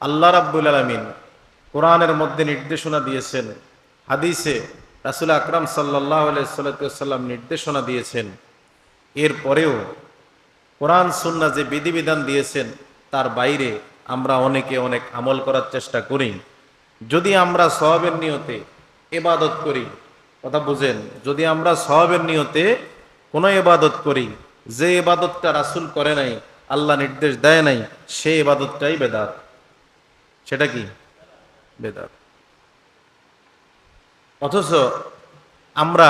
আল্লাহ রাব্বুল আলমিন কোরআনের মধ্যে নির্দেশনা দিয়েছেন। হাদিসে রাসুল আকরাম সাল্লাহ সাল্লাম নির্দেশনা দিয়েছেন। এরপরেও কোরআন সুন্না যে বিধিবিধান দিয়েছেন, তার বাইরে আমরা অনেকে অনেক আমল করার চেষ্টা করি। যদি আমরা সবাবের নিয়তে এবাদত করি, কথা বুঝেন, যদি আমরা সবাবের নিয়তে কোনো এবাদত করি, যে এবাদতটা রাসুল করে নাই, আল্লাহ নির্দেশ দেয় নাই সেই এবাদতটাই বেদাত। সেটা কি? বেদাত। অথচ আমরা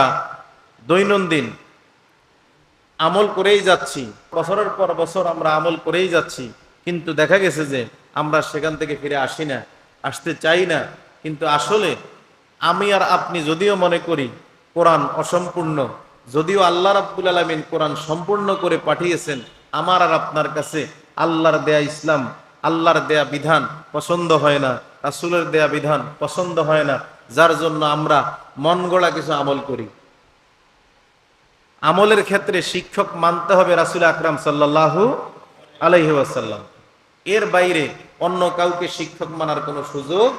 দৈনন্দিন আমল করেই যাচ্ছি, বছরের পর বছর আমরা আমল করেই যাচ্ছি, কিন্তু দেখা গেছে যে আমরা সেখান থেকে ফিরে আসি না, আসতে চাই না। কিন্তু আসলে আমি আর আপনি যদিও মনে করি কোরআন অসম্পূর্ণ, যদিও আল্লাহ রাব্বুল আলমিন কোরআন সম্পূর্ণ করে পাঠিয়েছেন, আমার আর আপনার কাছে আল্লাহর দেয়া ইসলাম আল্লাহর দেয়া বিধান পছন্দ হয় না, রাসুলের দেয়া বিধান পছন্দ হয় না, যার জন্য আমরা মন গড়া কিছু আমল করি। আমলের ক্ষেত্রে শিক্ষক মানতে হবে রাসুল আকরাম সাল্লাহু আলাইহি ওয়াসাল্লাম। এর বাইরে অন্য কাউকে শিক্ষক মানার কোনো সুযোগ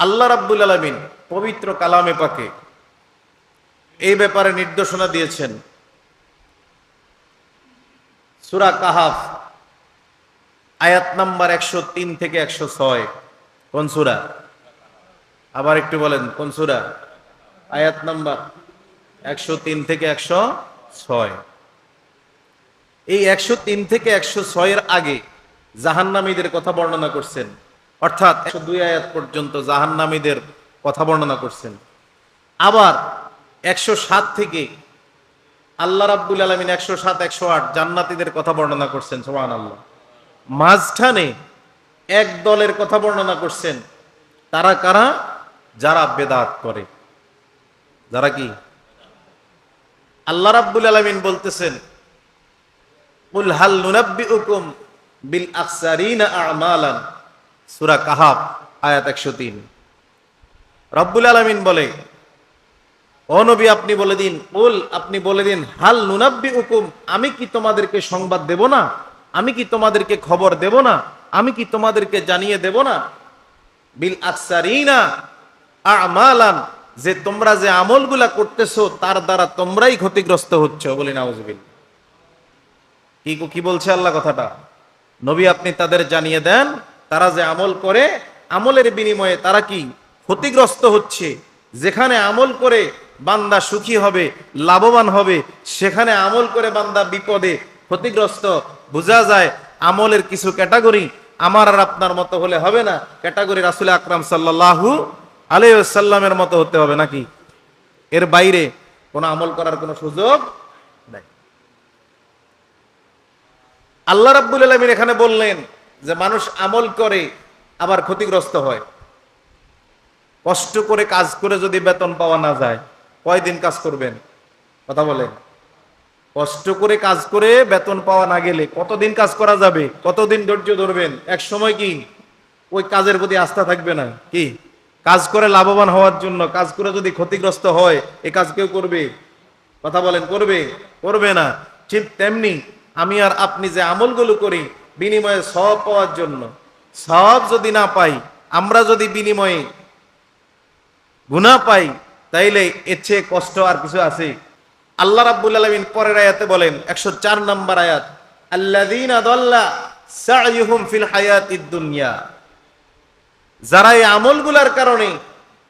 আল্লাহ রাব্বুল আলমিন পবিত্র কালামে পাকে এই ব্যাপারে নির্দেশনা দিয়েছেন। সুরা কাহাফ আয়াত নাম্বার একশো তিন থেকে একশো ছয়। কোন সুরা? আবার একটু বলেন, কোন সুরা? আয়াত নাম্বার একশো তিন থেকে একশো ছয়। এই একশো তিন থেকে একশো ছয়ের আগে জাহান্নামীদের কথা বর্ণনা করছেন। অর্থাৎ একশো দুই আয়াত পর্যন্ত জাহান্নামীদের কথা বর্ণনা করছেন। আবার একশো সাত থেকে আল্লাহ রাব্বুল আলমিন একশো সাত, একশো আট জান্নাতিদের কথা বর্ণনা করছেন সোহান আল্লাহ মাঝখানে এক দলের কথা বর্ণনা করছেন, তারা কারা? যারা বেদাত করে। যারা কি? আল্লাহ রাব্বুল আলমিন বলতেছেন, কুল হাল নুনাব্বিউকুম বিল আকসারিনা আমালান? সূরা কাহাব আয়াত 103 রব্বুল আলামিন বলে, ও নবী, আপনি বলে দিন আপনি বলে দিন, হাল আমি কি তোমাদেরকে সংবাদ দেব না? আমি কি তোমাদেরকে খবর দেব না? আমি কি তোমাদেরকে জানিয়ে দেব না? বিল আকসারিনা আমালান, যে তোমরা যে আমলগুলা করতেছো, তার দ্বারা তোমরাই ক্ষতিগ্রস্ত হচ্ছ। বলি নাউজুবিল্লাহ। কি কি বলছে আল্লাহ কথাটা? নবী আপনি তাদের জানিয়ে দেন, তারা যে আমল করে, আমলের বিনিময়ে তারা কি ক্ষতিগ্রস্ত হচ্ছে? যেখানে আমল করে বান্দা সুখী হবে, লাভবান হবে, সেখানে আমল করে বান্দা বিপদে ক্ষতিগ্রস্ত, বোঝা যায় আমলের কিছু ক্যাটাগরি আমার আর আপনার মতো হলে হবে না। ক্যাটাগরি রাসুল আকরাম সাল্লাহু আলাইসাল্লামের মতো হতে হবে নাকি? এর বাইরে কোনো আমল করার কোনো সুযোগ নাই। আল্লাহ রাব্বুল আলমিন এখানে বললেন যে, মানুষ আমল করে আবার ক্ষতিগ্রস্ত হয়। কষ্ট করে কাজ করে যদি বেতন পাওয়া না যায়, কয়দিন কাজ করবেন? কথা বলেন। কষ্ট করে কাজ করে বেতন পাওয়া না গেলে কতদিন কাজ করা যাবে? কতদিন ধৈর্য ধরবেন? এক সময় কি? ওই কাজের প্রতি আস্থা থাকবে না? কি? কাজ করে লাভবান হওয়ার জন্য, কাজ করে যদি ক্ষতিগ্রস্ত হয়, এ কাজ কেউ করবে? কথা বলেন, করবে? করবে না। ঠিক তেমনি আমি আর আপনি যে আমলগুলো করি, বিনিময়ে সব পাওয়ার জন্য। সব যদি না পাই, আমরা যদি বিনিময়ে গুণা পাই, তাইলে এর চেয়ে কষ্ট আর কিছু আছে? আল্লাহ রাব্বুল আলামিন পরের আয়াতে বলেন, একশো চার নম্বর আয়াত, আল্লাযীনা দাল্লা সা'য়ুহুম ফিল হায়াতিদ দুনিয়া। যারা এই আমলগুলার কারণে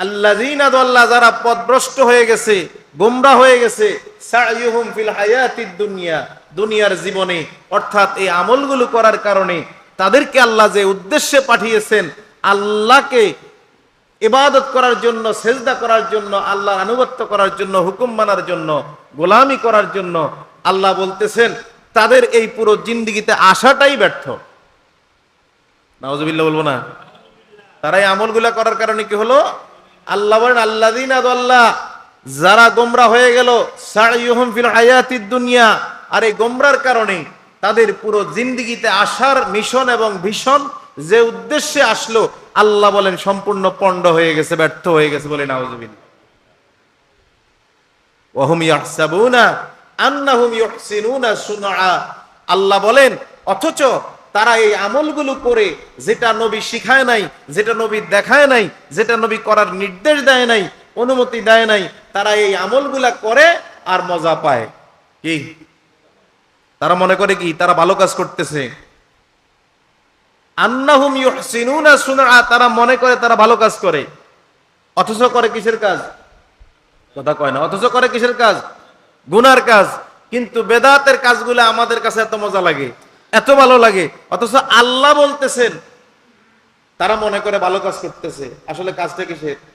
আল্লাযীনা দাল্লা যারা পথভ্রষ্ট হয়ে গেছে, গোমরা হয়ে গেছে, সা'য়ুহুম ফিল হায়াতিদ দুনিয়া, দুনিয়ার জীবনে, অর্থাৎ এই আমলগুলো করার কারণে তাদেরকে আল্লাহ যে উদ্দেশ্যে পাঠিয়েছেন, আল্লাহকে ইবাদত করার জন্য, সেজদা করার জন্য, আল্লাহর আনুগত্য করার জন্য, হুকুম মানার জন্য, গোলামি করার জন্য আল্লাহ বলতেছেন, তাদের এই পুরো জিন্দিগিতে আসাটাই ব্যর্থ। নাওজবিল্লা বলব না। তারা এই আমলগুলা করার কারণে কি হলো? আল্লাহ বলেন আল্লাহ দিন আল্লাহ যারা গোমরা হয়ে গেল হায়াতিদ দুনিয়া, আর এই গোমরার কারণে তাদের পুরো জিন্দিগিতে আসার মিশন এবং ভীষণ যে উদ্দেশ্যে আসলো আল্লাহ বলেন, সম্পূর্ণ পণ্ড হয়ে গেছে, ব্যর্থ হয়ে গেছে বলে আল্লাহ বলেন, অথচ তারা এই আমলগুলো করে যেটা নবী শিখায় নাই, যেটা নবী দেখায় নাই, যেটা নবী করার নির্দেশ দেয় নাই, অনুমতি দেয় নাই, তারা এই আমলগুলা করে আর মজা পায়। কি? তারা মনে করে কি? তারা ভালো কাজ করতেছে। আন্নাহুম ইউহসিনুনা সুনআ, তারা মনে করে তারা ভালো কাজ করে। অথচ করে কিসের কাজ? কথা কয় না। অথচ করে কিসের কাজ? গুনার কাজ। কিন্তু বেদাতের কাজগুলো আমাদের কাছে এত মজা লাগে, এত ভালো লাগে। অথচ আল্লাহ বলতেছেন, তারা মনে করে ভালো কাজ করতেছে। আসলে কাজটা কিসের?